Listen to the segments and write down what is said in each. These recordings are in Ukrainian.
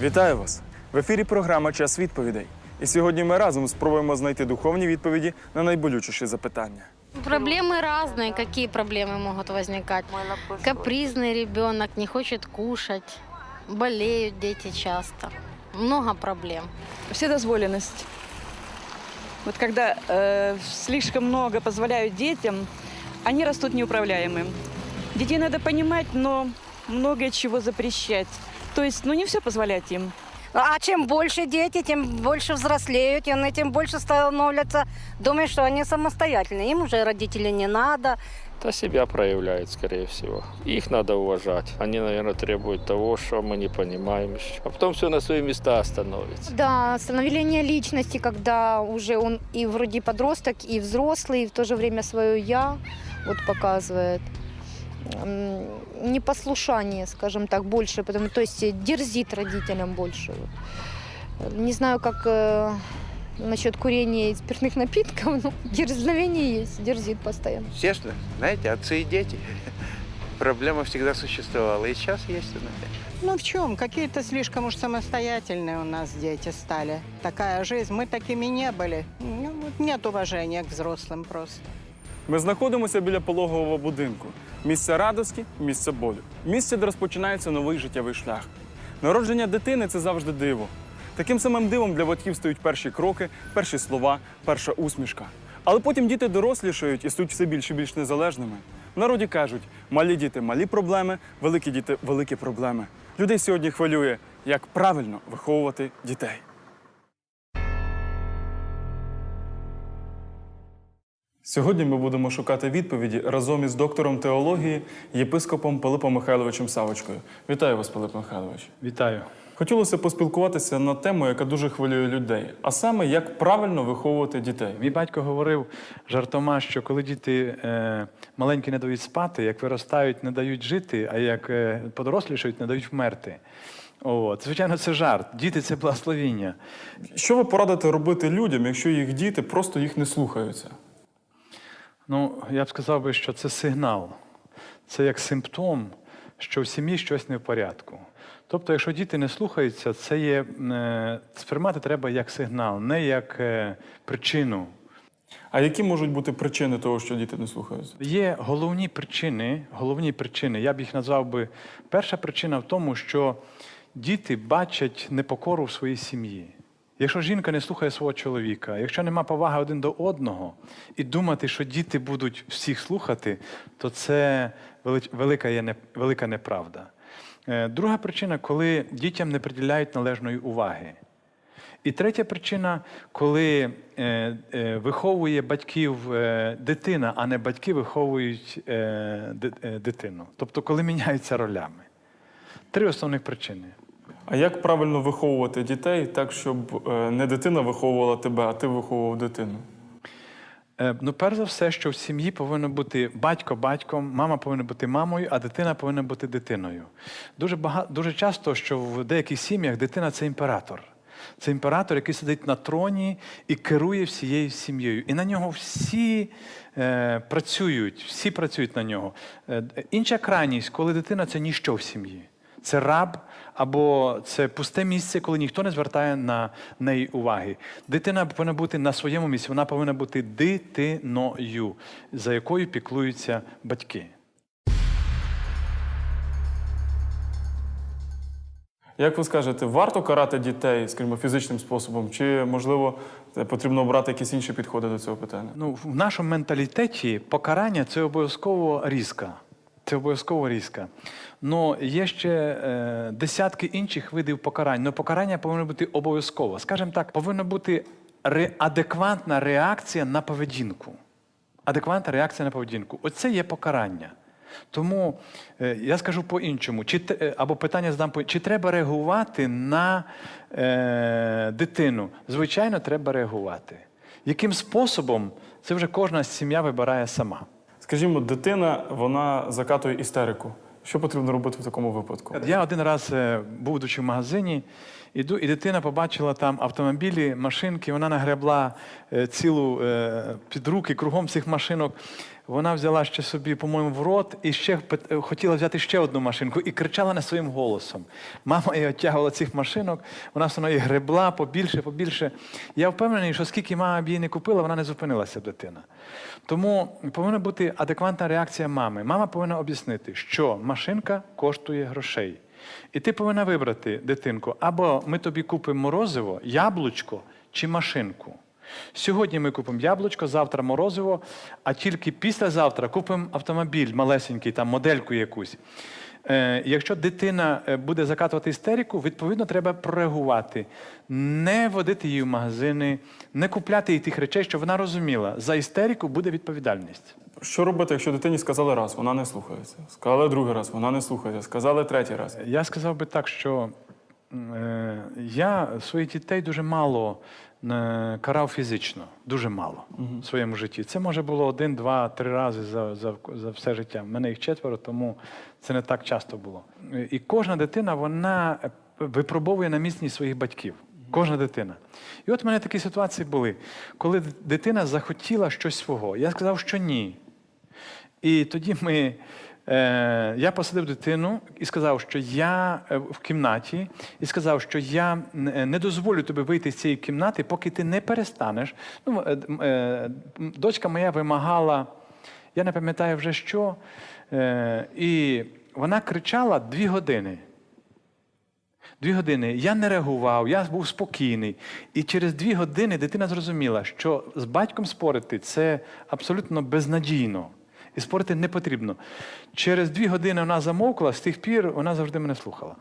Вітаю вас! В ефірі програма Час відповідей. І сьогодні ми разом спробуємо знайти духовні відповіді на найболючіші запитання. Проблемы разные. Какие проблемы могут возникать? Капризный ребенок, не хочет кушать, болеют дети часто. Много проблем. Вседозволенность. Вот когда э, слишком много позволяют детям, они растут неуправляемым. Детей надо понимать, но многое чего запрещать. То есть, ну не все позволять им. А чем больше дети, тем больше взрослеют, и они тем больше становятся, думают, что они самостоятельные. Им уже родители не надо. Да себя проявляют, скорее всего. Их надо уважать. Они, наверное, требуют того, что мы не понимаем еще. А потом все на свои места становится. Да, становление личности, когда уже он и вроде подросток, и взрослый, и в то же время свое я вот показывает. Непослушание, скажем так, больше, потому, то есть дерзит родителям больше. Не знаю, как э, насчет курения и спиртных напитков, но дерзновение есть, дерзит постоянно. Естественно, знаете, отцы и дети. Проблема всегда существовала, и сейчас есть она. Ну в чем? Какие-то слишком уж самостоятельные у нас дети стали. Такая жизнь. Мы такими не были. Ну, вот нет уважения к взрослым просто. Ми знаходимося біля пологового будинку. Місце радості, місце болю. Місце, де розпочинається новий життєвий шлях. Народження дитини це завжди диво. Таким самим дивом для батьків стають перші кроки, перші слова, перша усмішка. Але потім діти дорослішають і стають все більш і більш незалежними. В народі кажуть: малі діти малі проблеми, великі діти великі проблеми. Людей сьогодні хвилює, як правильно виховувати дітей. Сьогодні ми будемо шукати відповіді разом із доктором теології, єпископом Пилипом Михайловичем Савочкою. Вітаю вас, Пилип Михайлович. Вітаю. Хотілося поспілкуватися на тему, яка дуже хвилює людей, а саме як правильно виховувати дітей. Мій батько говорив жартома, що коли діти е, маленькі не дають спати, як виростають, не дають жити, а як е, подорослішають, не дають вмерти. От. Звичайно, це жарт. Діти це благословіння. Що ви порадите робити людям, якщо їх діти просто їх не слухаються? Ну, я б сказав би, що це сигнал. Це як симптом, що в сім'ї щось не в порядку. Тобто, якщо діти не слухаються, це є е, сприймати треба як сигнал, не як е, причину. А які можуть бути причини того, що діти не слухаються? Є головні причини, головні причини, я б їх назвав би. Перша причина в тому, що діти бачать непокору в своїй сім'ї. Якщо жінка не слухає свого чоловіка, якщо нема поваги один до одного, і думати, що діти будуть всіх слухати, то це велика, є велика неправда. Е, Друга причина, коли дітям не приділяють належної уваги. І третя причина, коли е, е, виховує батьків дитина, а не батьки виховують дитину. Тобто, коли міняються ролями. Три основних причини. А як правильно виховувати дітей так, щоб е, не дитина виховувала тебе, а ти виховував дитину? Е, Ну, перш за все, що в сім'ї повинно бути батько батьком, мама повинна бути мамою, а дитина повинна бути дитиною. Дуже багато, дуже часто, що в деяких сім'ях дитина це імператор. Це імператор, який сидить на троні і керує всією сім'єю. І на нього всі е, працюють, всі працюють на нього. Е, інша крайність, коли дитина це ніщо в сім'ї. Це раб або це пусте місце, коли ніхто не звертає на неї уваги. Дитина повинна бути на своєму місці, вона повинна бути дитиною, за якою піклуються батьки. Як ви скажете, варто карати дітей, скажімо, фізичним способом, чи можливо потрібно обрати якісь інші підходи до цього питання? Ну, в нашому менталітеті покарання це обов'язково різка. Це обов'язково різка. Ну, є ще е, десятки інших видів покарань. але покарання повинно бути обов'язково. Скажімо так, повинна бути ре- адекватна реакція на поведінку. Адекватна реакція на поведінку. Оце є покарання. Тому е, я скажу по-іншому, чи, е, або питання задам по чи треба реагувати на е, дитину? Звичайно, треба реагувати. Яким способом це вже кожна сім'я вибирає сама. Скажімо, дитина вона закатує істерику. Що потрібно робити в такому випадку? Я один раз був будучи в магазині, іду, і дитина побачила там автомобілі, машинки, вона нагребла е, цілу е, під руки кругом цих машинок. Вона взяла ще собі, по-моєму, в рот і ще пит- хотіла взяти ще одну машинку і кричала не своїм голосом. Мама її оттягувала цих машинок, вона все одно гребла побільше, побільше. Я впевнений, що скільки мама б її не купила, вона не зупинилася дитина. Тому повинна бути адекватна реакція мами. Мама повинна об'яснити, що машинка коштує грошей. І ти повинна вибрати дитинку, або ми тобі купимо морозиво, яблучко чи машинку. Сьогодні ми купимо яблучко, завтра морозиво, а тільки післязавтра купимо автомобіль малесенький, там модельку якусь. Е, якщо дитина е, буде закатувати істерику, відповідно треба прореагувати, не водити її в магазини, не купляти їй тих речей, щоб вона розуміла, за істерику буде відповідальність. Що робити, якщо дитині сказали раз, вона не слухається. Сказали другий раз, вона не слухається. Сказали третій раз. Я сказав би так, що е, я своїх дітей дуже мало карав фізично, дуже мало в своєму житті. Це може було один, два, три рази за, за, за все життя. У мене їх четверо, тому це не так часто було. Е, І кожна дитина вона е, випробовує на міцність своїх батьків. Кожна дитина. І от в мене такі ситуації були, коли дитина захотіла щось свого. Я сказав, що ні. І тоді ми, е, я посадив дитину і сказав, що я е, в кімнаті, і сказав, що я не не дозволю тобі вийти з цієї кімнати, поки ти не перестанеш. Ну, е, е, дочка моя вимагала, я не пам'ятаю вже що, е, і вона кричала дві години. Дві години я не реагував, я був спокійний. І через дві години дитина зрозуміла, що з батьком спорити це абсолютно безнадійно. І спорити не потрібно. Через дві години вона замовкла, з тих пір вона завжди мене слухала.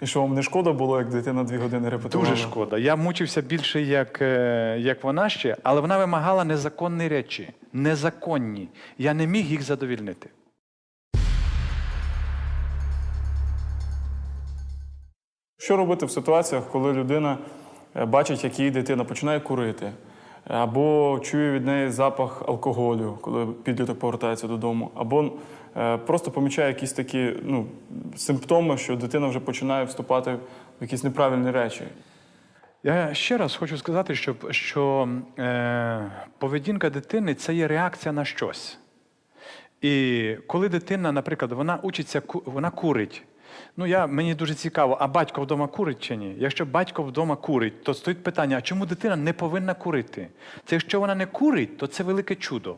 І що вам не шкода було, як дитина дві години репетувала? Дуже шкода. Я мучився більше, як, е, як вона ще, але вона вимагала незаконні речі. Незаконні. Я не міг їх задовільнити. Що робити в ситуаціях, коли людина е, бачить, як її дитина починає курити, або чує від неї запах алкоголю, коли підліток повертається додому, або е, просто помічає якісь такі ну, симптоми, що дитина вже починає вступати в якісь неправильні речі. Я ще раз хочу сказати, що, що е, поведінка дитини це є реакція на щось. І коли дитина, наприклад, вона учиться, вона курить. Ну, я, мені дуже цікаво, а батько вдома курить чи ні? Якщо батько вдома курить, то стоїть питання, а чому дитина не повинна курити? Це якщо вона не курить, то це велике чудо.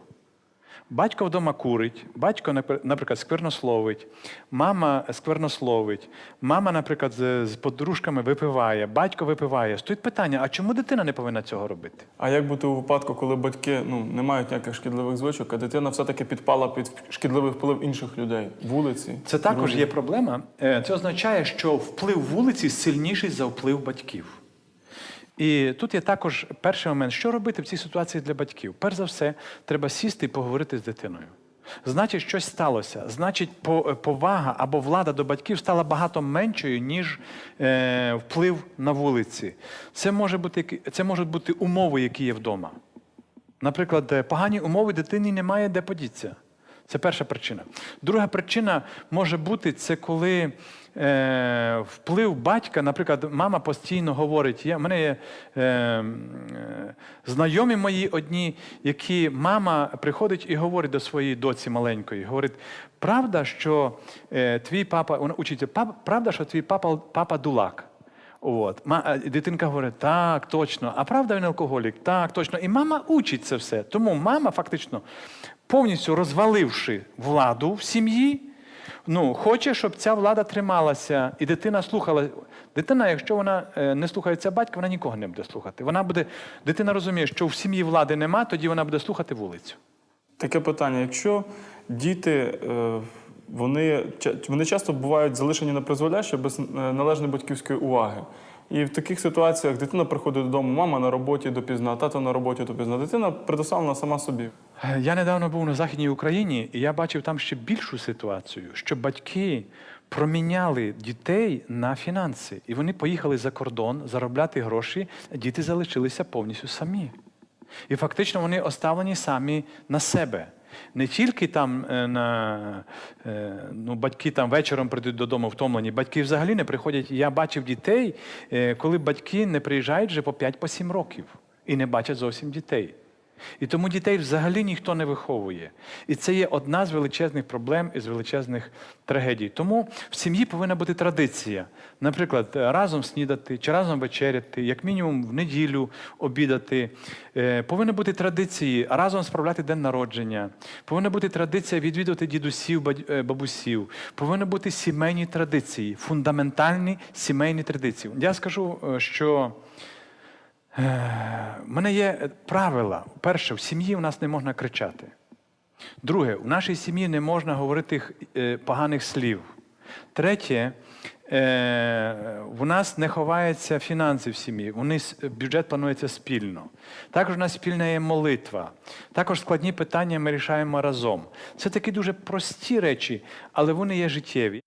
Батько вдома курить, батько, напр- наприклад, сквернословить, мама сквернословить, мама, наприклад, з, з подружками випиває, батько випиває. Стоїть питання, а чому дитина не повинна цього робити? А як бути у випадку, коли батьки ну, не мають ніяких шкідливих звичок, а дитина все-таки підпала під шкідливий вплив інших людей, вулиці? Це також друзів? є проблема. Е, Це означає, що вплив вулиці сильніший за вплив батьків. І тут є також перший момент, що робити в цій ситуації для батьків. Перш за все, треба сісти і поговорити з дитиною. Значить, щось сталося. Значить, повага або влада до батьків стала багато меншою, ніж е, вплив на вулиці. Це, може бути, це можуть бути умови, які є вдома. Наприклад, е, погані умови дитині немає де подіться. Це перша причина. Друга причина може бути це коли е, вплив батька, наприклад, мама постійно говорить, є, в мене є е, е, знайомі мої одні, які мама приходить і говорить до своєї доці маленької, говорить, правда, що е, твій папа, вона учиться, правда, що твій папа, папа дулак. От. Дитинка говорить, так, точно. А правда він алкоголік? Так, точно. І мама учить це все. Тому мама фактично, повністю розваливши владу в сім'ї, ну, хоче, щоб ця влада трималася, і дитина слухала. Дитина, якщо вона е, не слухається батька, вона нікого не буде слухати. Вона буде, дитина розуміє, що в сім'ї влади нема, тоді вона буде слухати вулицю. Таке питання: якщо діти е, вони, вони часто бувають залишені на призволяще без е, належної батьківської уваги. І в таких ситуаціях дитина приходить додому, мама на роботі допізна, тато на роботі допізна. Дитина предоставлена сама собі. Я недавно був на Західній Україні, і я бачив там ще більшу ситуацію, що батьки проміняли дітей на фінанси, і вони поїхали за кордон заробляти гроші, діти залишилися повністю самі. І фактично вони оставлені самі на себе. Не тільки там е, на е, ну, батьки там вечором прийдуть додому втомлені, батьки взагалі не приходять. Я бачив дітей, е, коли батьки не приїжджають вже по 5-7 років і не бачать зовсім дітей. І тому дітей взагалі ніхто не виховує. І це є одна з величезних проблем і з величезних трагедій. Тому в сім'ї повинна бути традиція. Наприклад, разом снідати чи разом вечеряти, як мінімум в неділю обідати. Е, Повинні бути традиції разом справляти день народження. Повинна бути традиція відвідувати дідусів, е, бабусів. Повинні бути сімейні традиції, фундаментальні сімейні традиції. Я скажу, е, що. У мене є правила. Перше, в сім'ї у нас не можна кричати. Друге, у нашій сім'ї не можна говорити е, поганих слів. Третє, е, у нас не ховаються фінанси в сім'ї. Вони, бюджет планується спільно. Також у нас спільна є молитва. Також складні питання ми рішаємо разом. Це такі дуже прості речі, але вони є життєві.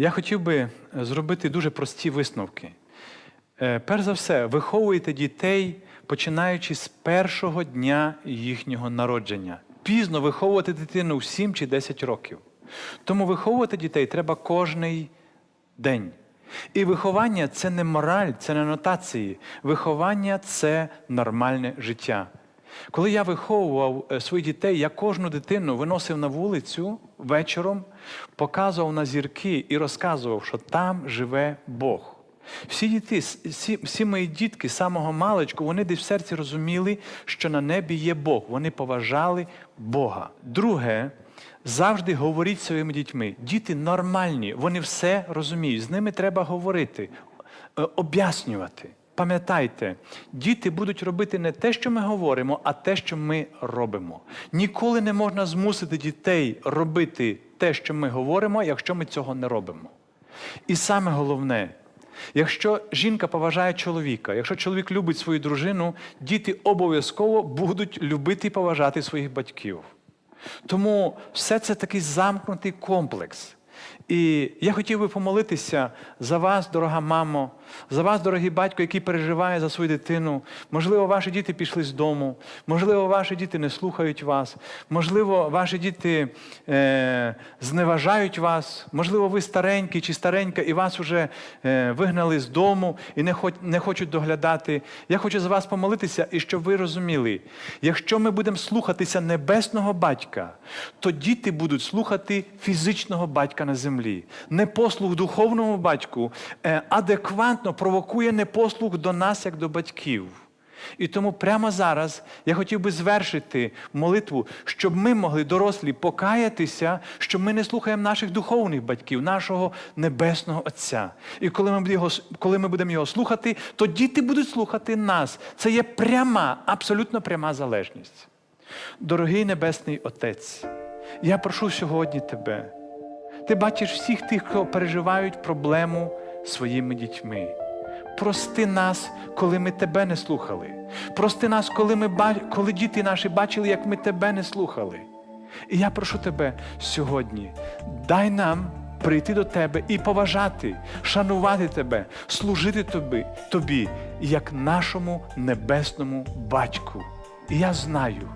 Я хотів би зробити дуже прості висновки. Е, Перш за все, виховуйте дітей, починаючи з першого дня їхнього народження. Пізно виховувати дитину в 7 чи 10 років. Тому виховувати дітей треба кожний день. І виховання це не мораль, це не нотації. Виховання це нормальне життя. Коли я виховував е, своїх дітей, я кожну дитину виносив на вулицю вечором, показував на зірки і розказував, що там живе Бог. Всі діти, всі, всі мої дітки самого маличку, вони десь в серці розуміли, що на небі є Бог. Вони поважали Бога. Друге, завжди говоріть своїми дітьми. Діти нормальні, вони все розуміють. З ними треба говорити, е, об'яснювати. Пам'ятайте, діти будуть робити не те, що ми говоримо, а те, що ми робимо. Ніколи не можна змусити дітей робити те, що ми говоримо, якщо ми цього не робимо. І саме головне, якщо жінка поважає чоловіка, якщо чоловік любить свою дружину, діти обов'язково будуть любити і поважати своїх батьків. Тому все це такий замкнутий комплекс. І я хотів би помолитися за вас, дорога мамо, за вас, дорогий батько, який переживає за свою дитину. Можливо, ваші діти пішли з дому, можливо, ваші діти не слухають вас, можливо, ваші діти е, зневажають вас, можливо, ви старенький чи старенька, і вас вже е, вигнали з дому і не, хоч, не хочуть доглядати. Я хочу за вас помолитися, і щоб ви розуміли, якщо ми будемо слухатися небесного батька, то діти будуть слухати фізичного батька на землі. Непослух духовному батьку е, адекватно провокує непослух до нас, як до батьків. І тому прямо зараз я хотів би звершити молитву, щоб ми могли дорослі покаятися, що ми не слухаємо наших духовних батьків, нашого небесного Отця. І коли ми, його, коли ми будемо його слухати, то діти будуть слухати нас. Це є пряма, абсолютно пряма залежність. Дорогий Небесний Отець, я прошу сьогодні Тебе. Ти бачиш всіх тих, хто переживають проблему своїми дітьми. Прости нас, коли ми тебе не слухали. Прости нас, коли, ми, коли діти наші бачили, як ми тебе не слухали. І я прошу тебе сьогодні, дай нам прийти до тебе і поважати, шанувати тебе, служити тобі, тобі як нашому небесному батьку. І я знаю,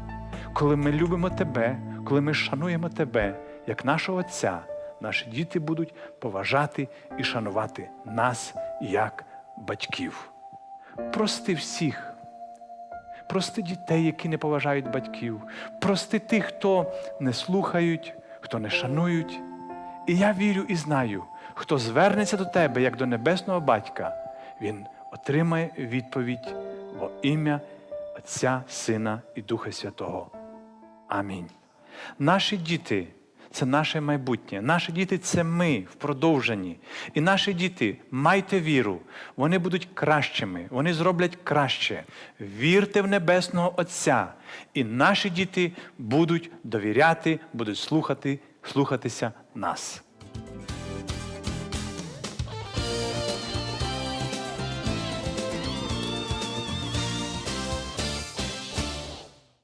коли ми любимо тебе, коли ми шануємо тебе, як нашого Отця, наші діти будуть поважати і шанувати нас як батьків. Прости всіх. Прости дітей, які не поважають батьків. Прости тих, хто не слухають, хто не шанують. І я вірю і знаю, хто звернеться до тебе як до небесного батька, він отримає відповідь во ім'я Отця, Сина і Духа Святого. Амінь. Наші діти це наше майбутнє. Наші діти це ми в продовженні. І наші діти, майте віру, вони будуть кращими, вони зроблять краще. Вірте в Небесного Отця, і наші діти будуть довіряти, будуть слухати, слухатися нас.